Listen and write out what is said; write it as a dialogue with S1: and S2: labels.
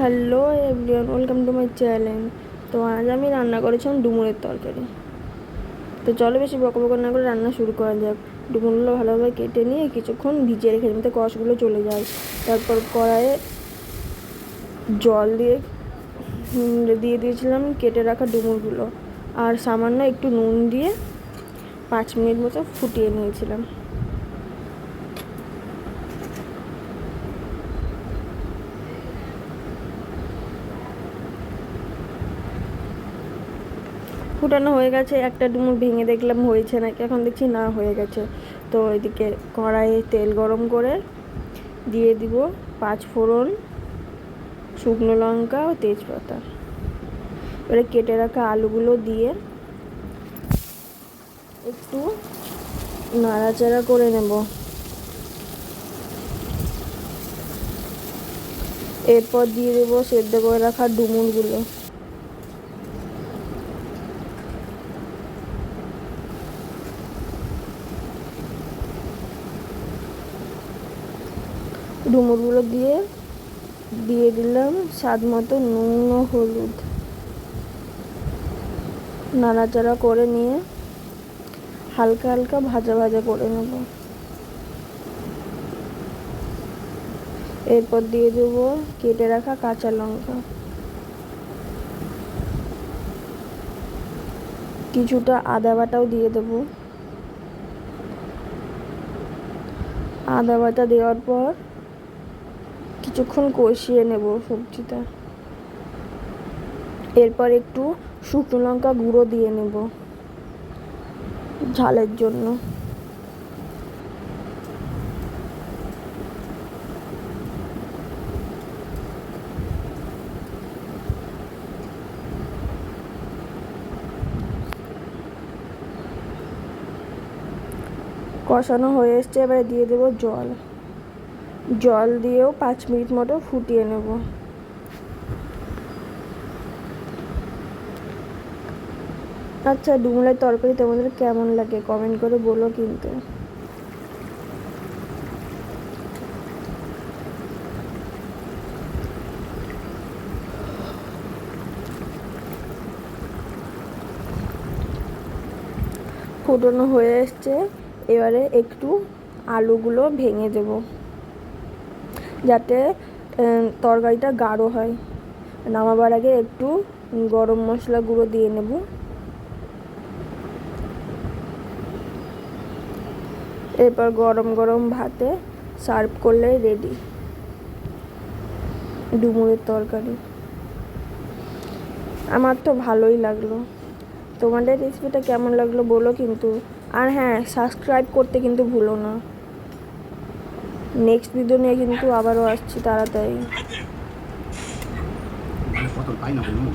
S1: Hello everyone, welcome to my channel. তো আজ আমি রান্না করেছিলাম ডুমুরের তরকারি। তো চলো বেশি বকো বকো না করে রান্না শুরু করা যাক। ডুমুরগুলো ভালোভাবে কেটে নিয়ে কিছুক্ষণ ভিজিয়ে রেখে যাতে কষগুলো চলে যায়। তারপর কড়াইয়ে জল দিয়ে দিয়ে দিয়েছিলাম কেটে রাখা ডুমুরগুলো। আর সামান্য একটু নুন দিয়ে পাঁচ মিনিট মতো ফুটিয়ে নিয়েছিলাম। ফুটানো হয়ে গেছে, একটা ডুমুর ভেঙে দেখলাম হয়েছে নাকি, এখন দেখছি না হয়ে গেছে। তো এদিকে কড়াইয়ে তেল গরম করে দিয়ে দিব পাঁচ ফোড়ন, শুকনো লঙ্কা ও তেজপাতা। এবারে কেটে রাখা আলুগুলো দিয়ে একটু নাড়াচাড়া করে নেব। এরপর দিয়ে দেবো সেদ্ধ করে রাখা ডুমুরগুলো। ডুমুরগুলো দিয়ে দিয়ে দিলাম স্বাদ মতো নুন ও হলুদ। নাড়াচাড়া করে নিয়ে হালকা হালকা ভাজা ভাজা করে নেব। এরপর দিয়ে দেবো কেটে রাখা কাঁচা লঙ্কা। কিছুটা আদা বাটাও দিয়ে দেবো। আদা বাটা দেওয়ার পর কিছুক্ষণ কষিয়ে নেব সবজিটা। এরপর একটু শুকনো লঙ্কা গুঁড়ো দিয়ে নেব ঝালের জন্য। কষানো হয়ে এসছে, এবারে দিয়ে দেবো জল। জল দিয়েও পাঁচ মিনিট মতো ফুটিয়ে নেব। আচ্ছা ডুমুরের তরকারি তোমাদের কেমন লাগে? কমেন্ট করে বলো কিন্তু। ফুটানো হয়ে এসছে। এবারে একটু আলুগুলো ভেঙে দেব। যাতে তরকারিটা গাঢ় হয়। নামাবার আগে একটু গরম মশলা গুঁড়ো দিয়ে নেব। এরপর গরম গরম ভাতে সার্ভ করলে রেডি ডুমুরের তরকারি। আমার তো ভালোই লাগল। তোমাদের রেসিপিটা কেমন লাগল বলো কিন্তু। আর হ্যাঁ সাবস্ক্রাইব করতে কিন্তু ভুলো না। নেক্সট ভিডিও নিয়ে কিন্তু আবারও আসছি তাড়াতাড়ি।
S2: কত না কোনো?